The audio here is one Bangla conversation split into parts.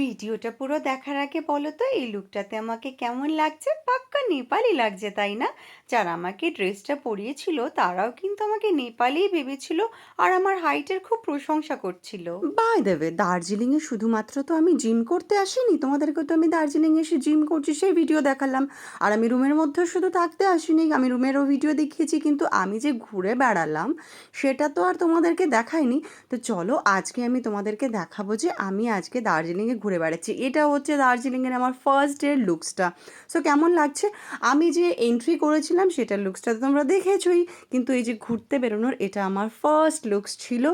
ভিডিওটা পুরো দেখার আগে বলো তো, এই লুকটাতে আমাকে কেমন লাগছে? পাক্কা নেপালি লাগছে, তাই না? যারা আমাকে ড্রেসটা পরিয়েছিল, তারাও কিন্তু আমাকে নেপালিই ভেবেছিল আর আমার হাইটের খুব প্রশংসা করছিল। বাই দেবে দার্জিলিংয়ে শুধুমাত্র তো আমি জিম করতে আসিনি তোমাদেরকে তো আমি দার্জিলিং এসে জিম করছি, সেই ভিডিও দেখালাম। আর আমি রুমের মধ্যেও শুধু থাকতে আসিনি, আমি রুমেরও ভিডিও দেখিয়েছি, কিন্তু আমি যে ঘুরে বেড়ালাম, সেটা তো আর তোমাদেরকে দেখাইনি। তো চলো, আজকে আমি তোমাদেরকে দেখাবো যে আমি আজকে দার্জিলিংয়ে ঘুরে বেড়াচ্ছি। এটা হচ্ছে দার্জিলিংয়ের আমার ফার্স্ট ডের লুকসটা সো কেমন লাগছে? আমি যে এন্ট্রি করেছিলাম, সেটার লুকসটা তো তোমরা দেখেছই। কিন্তু এই যে ঘুরতে বেরোনোর, এটা আমার ফার্স্ট লুকস ছিল।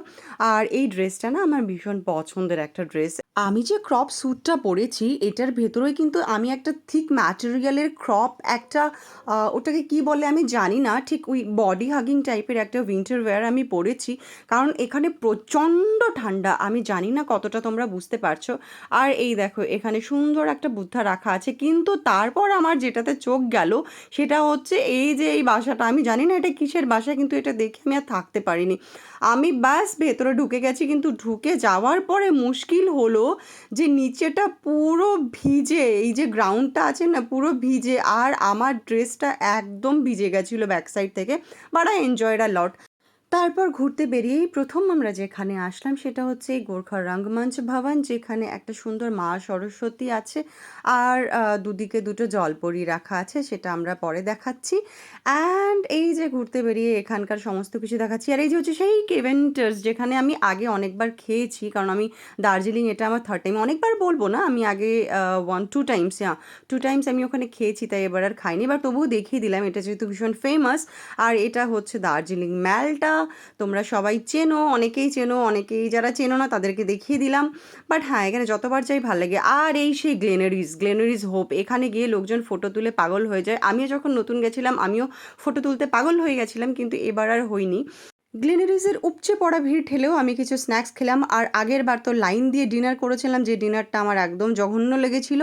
আর এই ড্রেসটা না, আমার ভীষণ পছন্দের একটা ড্রেস আমি যে ক্রপ স্যুটটা পরেছি, এটার ভেতরে কিন্তু আমি একটা থিক ম্যাটেরিয়ালের ক্রপ একটা ওটাকে কি বলে আমি জানি না, ঠিক ওই বডি হাগিং টাইপের একটা উইন্টার ওয়্যার আমি পরেছি। কারণ এখানে প্রচণ্ড ঠান্ডা, আমি জানি না কতটা তোমরা বুঝতে পারছ। আর এই দেখো, এখানে সুন্দর একটা বুদ্ধা রাখা আছে, কিন্তু তারপর আমার যেটাতে চোখ গেল, সেটা হচ্ছে এই যে এই বাসাটা। আমি জানি না এটা কিসের বাসা, কিন্তু এটা দেখে আমি আর থাকতে পারিনি। আমি ব্যাস ভেতরে ঢুকে গেছি, কিন্তু ঢুকে যাওয়ার পরে মুশকিল হলো যে নিচেটা পুরো ভিজে, এই যে গ্রাউন্ডটা আছে না, পুরো ভিজে, আর আমার ড্রেসটা একদম ভিজে গেছিল ব্যাক সাইড থেকে। But I enjoyed a lot তারপর ঘুরতে বেরিয়েই প্রথম আমরা যেখানে আসলাম সেটা হচ্ছে গোর্খা রঙ্গমঞ্চ ভবন, যেখানে একটা সুন্দর মা সরস্বতী আছে আর দুদিকে দুটো জলপরি রাখা আছে, সেটা আমরা পরে দেখাচ্ছি। অ্যান্ড এই যে ঘুরতে বেরিয়ে এখানকার সমস্ত কিছু দেখাচ্ছি। আর এই যে হচ্ছে সেই কেভেন্টার্স যেখানে আমি আগে অনেকবার খেয়েছি, কারণ আমি দার্জিলিং, এটা আমার থার্ড টাইম অনেকবার বলব না, আমি আগে ওয়ান টু টাইমস হ্যাঁ টু টাইমস আমি ওখানে খেয়েছি, তাই এবার আর খাইনি, এবার তবুও দেখিয়ে দিলাম, এটা যেহেতু ভীষণ ফেমাস আর এটা হচ্ছে দার্জিলিং ম্যালটা তোমরা সবাই চেনো, অনেকেই চেনো, অনেকেই যারা চেনো না তাদেরকে দেখিয়ে দিলাম। বাট হ্যাঁ এখানে যতবার যাই ভালো লাগে। আর এই সেই গ্লেনারিজ গ্লেনারিজ হোপ এখানে গিয়ে লোকজন ফটো তুলে পাগল হয়ে যায়। আমিও যখন নতুন গেছিলাম, আমিও ফটো তুলতে পাগল হয়ে গেছিলাম, কিন্তু এবার আর হইনি। গ্লেনারিজের উপচে পড়া ভিড় ঠেলেও আমি কিছু স্ন্যাক্স খেলাম, আর আগের বার তো লাইন দিয়ে ডিনার করেছিলাম, যে ডিনারটা আমার একদম জঘন্য লেগেছিল।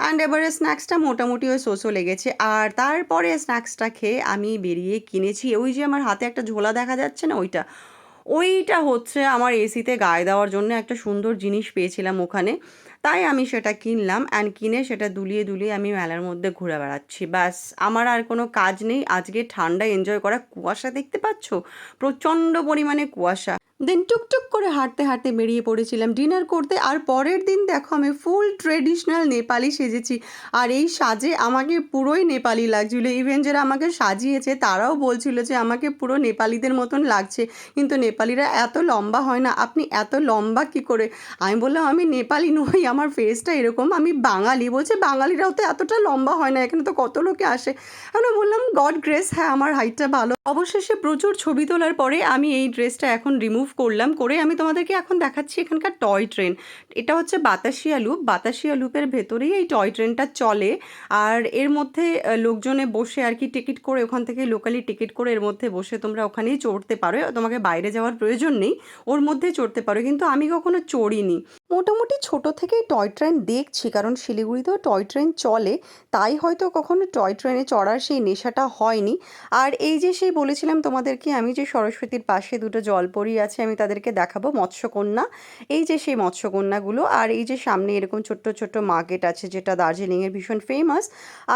অ্যান্ড এবারে স্ন্যাক্সটা মোটামুটি ওই সোসো লেগেছে। আর তারপরে স্ন্যাক্সটা খেয়ে আমি বেরিয়ে কিনেছি, ওই যে আমার হাতে একটা ঝোলা দেখা যাচ্ছে না, ওইটা। ওইটা হচ্ছে আমার এসিতে গায়ে দেওয়ার জন্য একটা সুন্দর জিনিস পেয়েছিলাম ওখানে। তাই আমি সেটা কিনলাম অ্যান্ড কিনে সেটা দুলিয়ে দুলিয়ে আমি মেলার মধ্যে ঘুরে বেড়াচ্ছি। ব্যাস, আমার আর কোনো কাজ নেই। আজকে ঠান্ডা এনজয় করা কুয়াশা দেখতে পাচ্ছ? প্রচণ্ড পরিমাণে কুয়াশা। দেন টুকটুক করে হাঁটতে হাঁটতে বেরিয়ে পড়েছিলাম ডিনার করতে আর পরের দিন দেখো আমি ফুল ট্রেডিশনাল নেপালি সেজেছি। আর এই সাজে আমাকে পুরোই নেপালি লাগছিল। ইভেন যারা আমাকে সাজিয়েছে তারাও বলছিল যে আমাকে পুরো নেপালিদের মতন লাগছে। কিন্তু নেপালিরা এত লম্বা হয় না। আপনি এত লম্বা কি করে? আমি বললাম, আমি নেপালি নই আমার ফেসটা এরকম, আমি বাঙালি, বলছে বাঙালিরাও তো এতটা লম্বা হয় না, এখানে তো কত লোকে আসে। আমি বললাম গড গ্রেস হ্যাঁ আমার হাইটটা ভালো। অবশেষে প্রচুর ছবি তোলার পরে আমি এই ড্রেসটা এখন রিমুভ করলাম, করে আমি তোমাদেরকে এখন দেখাচ্ছি এখানকার টয় ট্রেন এটা হচ্ছে বাতাসিয়া লুপ বাতাসিয়া লুপের ভেতরেই এই টয় ট্রেনটা চলে। আর এর মধ্যে লোকজনে বসে আর কি টিকিট করে, ওখান থেকে লোকালি টিকিট করে এর মধ্যে বসে তোমরা ওখানেই চড়তে পারো। তোমাকে বাইরে যাওয়ার প্রয়োজন নেই, ওর মধ্যেই চড়তে পারো। কিন্তু আমি কখনো চড়িনি। মোটামুটি ছোট থেকেই টয় ট্রেন দেখছি, কারণ শিলিগুড়িতেও টয় ট্রেন চলে। তাই হয়তো কখনো টয় ট্রেনে চড়ার সেই নেশাটা হয়নি। আর এই যে সেই বলেছিলাম তোমাদেরকে, আমি যে সরস্বতীর পাশে দুটো জলপরি আছে, আমি তাদেরকে দেখাবো, মৎস্যকন্যা। এই যে সেই মৎস্যকন্যাগুলো, আর এই যে সামনে এরকম ছোট্ট ছোট্ট মার্কেট আছে, যেটা দার্জিলিংয়ের ভীষণ ফেমাস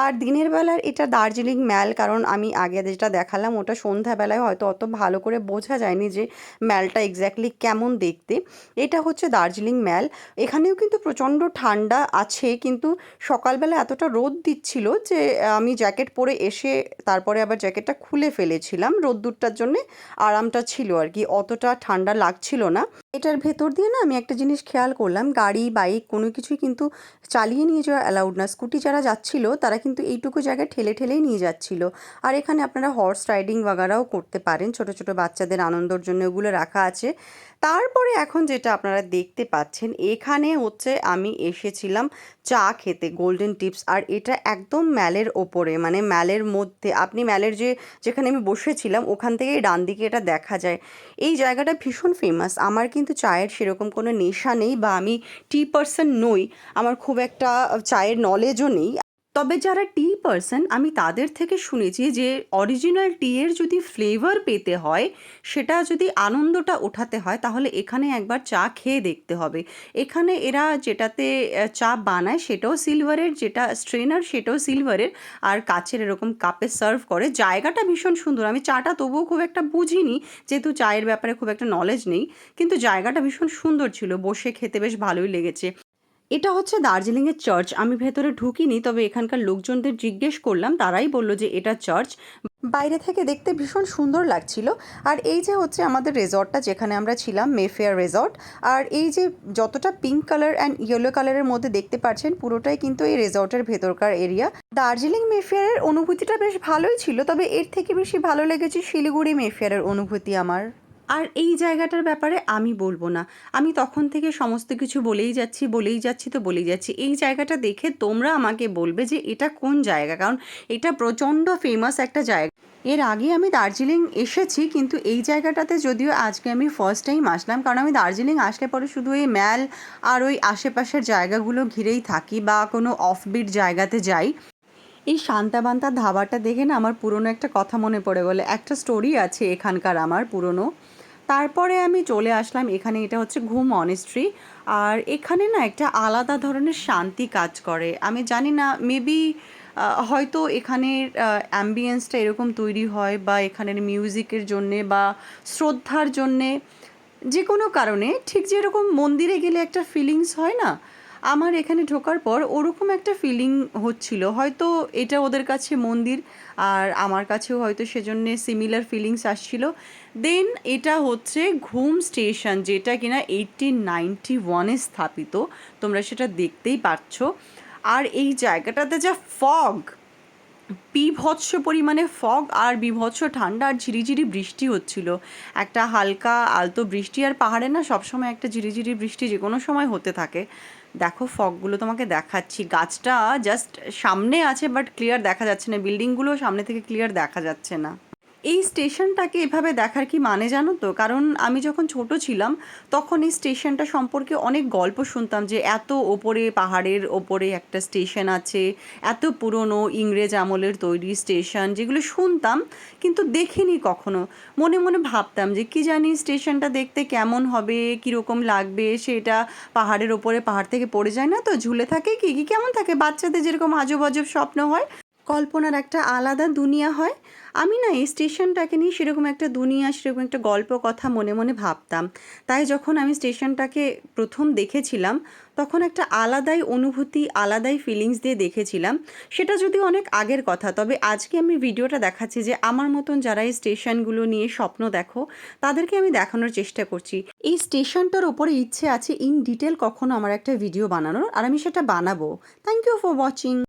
আর দিনের বেলার এটা দার্জিলিং ম্যাল, কারণ আমি আগে যেটা দেখালাম, ওটা সন্ধ্যাবেলায় হয়তো অত ভালো করে বোঝা যায়নি যে ম্যালটা এক্স্যাক্টলি কেমন দেখতে। এটা হচ্ছে দার্জিলিং ম্যাল। এখানেও কিন্তু প্রচণ্ড ঠান্ডা আছে, কিন্তু সকালবেলা এতটা রোদ দিচ্ছিল যে আমি জ্যাকেট পরে এসে তারপরে আবার জ্যাকেটটা খুলে ফেলেছিলাম। রোদ্দুরটার জন্যে আরামটা ছিল আর কি, অতটা ঠান্ডা লাগছিল না। এটার ভেতর দিয়ে না আমি একটা জিনিস খেয়াল করলাম, গাড়ি, বাইক কোনো কিছুই কিন্তু চালিয়ে নিয়ে যাওয়া অ্যালাউড না। স্কুটি যারা যাচ্ছিল তারা কিন্তু এইটুকু জায়গায় ঠেলে ঠেলেই নিয়ে যাচ্ছিল। আর এখানে আপনারা হর্স রাইডিং বাগারাও করতে পারেন, ছোট ছোট বাচ্চাদের আনন্দর জন্য ওগুলো রাখা আছে। তারপরে এখন যেটা আপনারা দেখতে পাচ্ছেন, এখানে হচ্ছে আমি এসেছিলাম চা খেতে গোল্ডেন টিপস আর এটা একদম ম্যালের ওপরে মানে ম্যালের মধ্যে। আপনি ম্যালের যে, যেখানে আমি বসেছিলাম ওখান থেকেই ডান দিকে এটা দেখা যায়। এই জায়গাটা ভীষণ ফেমাস আমার কিন্তু চায়ের সেরকম কোনো নেশা নেই বা আমি টি পার্সন নই। আমার খুব একটা চায়ের নলেজও নেই। তবে যারা টি পার্সন আমি তাদের থেকে শুনেছি যে অরিজিনাল টি এর যদি ফ্লেভার পেতে হয়, সেটা যদি আনন্দটা ওঠাতে হয়, তাহলে এখানে একবার চা খেয়ে দেখতে হবে। এখানে এরা যেটাতে চা বানায় সেটাও সিলভারের যেটা স্ট্রেনার সেটাও সিলভারের আর কাচের এরকম কাপে সার্ভ করে। জায়গাটা ভীষণ সুন্দর, আমি চাটা তবুও খুব একটা বুঝিনি, যেহেতু চায়ের ব্যাপারে খুব একটা নলেজ নেই, কিন্তু জায়গাটা ভীষণ সুন্দর ছিল, বসে খেতে বেশ ভালোই লেগেছে। এটা হচ্ছে দার্জিলিংয়ের চার্চ আমি ভেতরে ঢুকিনি, তবে এখানকার লোকজনদের জিজ্ঞেস করলাম, তারাই বলল যে এটা চার্চ বাইরে থেকে দেখতে ভীষণ সুন্দর লাগছিল। আর এই যে হচ্ছে আমাদের রেজর্টটা যেখানে আমরা ছিলাম মেফেয়ার রেজর্ট আর এই যে যতটা পিঙ্ক কালার অ্যান্ড ইয়েলো কালারের মধ্যে দেখতে পাচ্ছেন, পুরোটাই কিন্তু এই রেজর্টের ভেতরকার এরিয়া দার্জিলিং মেফেয়ারের অনুভূতিটা বেশ ভালোই ছিল, তবে এর থেকে বেশি ভালো লেগেছে শিলিগুড়ি মেফেয়ারের অনুভূতি আমার। আর এই জায়গাটার ব্যাপারে আমি বলব না। আমি তখন থেকে সমস্ত কিছু বলেই যাচ্ছি বলেই যাচ্ছি তো বলেই যাচ্ছি। এই জায়গাটা দেখে তোমরা আমাকে বলবে যে এটা কোন জায়গা? কারণ এটা প্রচণ্ড ফেমাস একটা জায়গা। এর আগে আমি দার্জিলিং এসেছি, কিন্তু এই জায়গাটাতে যদিও আজকে আমি ফার্স্ট টাইম আসলাম, কারণ আমি দার্জিলিং আসলে পরে শুধু এই ম্যাল আর ওই আশেপাশের জায়গাগুলো ঘিরেই থাকি বা কোনো অফবিট জায়গাতে যাই। এই শান্তাবান্তা ধাবাটা দেখে না আমার পুরনো একটা কথা মনে পড়ে গেলো। একটা স্টোরি আছে এখানকার আমার পুরনো। তারপরে আমি চলে আসলাম, এখানে এটা হচ্ছে ঘুম অনেস্ট্রি আর এখানে না একটা আলাদা ধরনের শান্তি কাজ করে। আমি জানি না মেবি হয়তো এখানের অ্যাম্বিয়েন্সটা এরকম তৈরি হয় বা এখানের মিউজিকের জন্যে বা শ্রদ্ধার জন্যে যে কোনো কারণে, ঠিক যেরকম মন্দিরে গেলে একটা ফিলিংস হয় না? আমার এখানে ঢোকার পর ওরকম একটা ফিলিং হচ্ছিল। হয়তো এটা ওদের কাছে মন্দির, আর আমার কাছেও হয়তো সেজন্য সিমিলার ফিলিংস আসছিল। দেন এটা হচ্ছে ঘুম স্টেশন যেটা কিনা এইটিন নাইনটি ওয়ানে স্থাপিত। তোমরা সেটা দেখতেই পাচ্ছ। আর এই জায়গাটাতে যা ফগ বিভৎস পরিমাণে ফগ আর বিভৎস ঠান্ডা আর ঝিরিঝিরি বৃষ্টি হচ্ছিল। একটা হালকা আলতো বৃষ্টি, আর পাহাড়ে না সবসময় একটা ঝিরিঝিরি বৃষ্টি যে কোনো সময় হতে থাকে। দেখো ফগগুলো তোমাকে দেখাচ্ছি। গাছটা জাস্ট সামনে আছে বাট ক্লিয়ার দেখা যাচ্ছে না। বিল্ডিংগুলো সামনে থেকে ক্লিয়ার দেখা যাচ্ছে না। এই স্টেশনটাকে এভাবে দেখার কি মানে জানো তো? কারণ আমি যখন ছোট ছিলাম, তখন এই স্টেশনটা সম্পর্কে অনেক গল্প শুনতাম যে এত ওপরে পাহাড়ের ওপরে একটা স্টেশন আছে, এত পুরনো ইংরেজ আমলের তৈরি স্টেশন যেগুলো শুনতাম কিন্তু দেখিনি কখনো। মনে মনে ভাবতাম যে কি জানি স্টেশনটা দেখতে কেমন হবে, কীরকম লাগবে, সেটা পাহাড়ের ওপরে পাহাড় থেকে পড়ে যায় না তো? ঝুলে থাকে কি? কি কেমন থাকে? বাচ্চাদের যেরকম আজব আজব স্বপ্ন হয় কল্পনার একটা আলাদা দুনিয়া হয়। আমি না এই স্টেশনটাকে নিয়ে সেরকম একটা দুনিয়া, সেরকম একটা গল্প, কথা মনে মনে ভাবতাম। তাই যখন আমি স্টেশনটাকে প্রথম দেখেছিলাম, তখন একটা আলাদাই অনুভূতি, আলাদাই ফিলিংস দিয়ে দেখেছিলাম। সেটা যদি অনেক আগের কথা, তবে আজকে আমি ভিডিওটা দেখাচ্ছি যে আমার মতন যারা এই স্টেশনগুলো নিয়ে স্বপ্ন দেখো, তাদেরকে আমি দেখানোর চেষ্টা করছি। এই স্টেশনটার ওপরে ইচ্ছে আছে ইন ডিটেল কখনো আমার একটা ভিডিও বানানোর, আর আমি সেটা বানাবো। Thank you for watching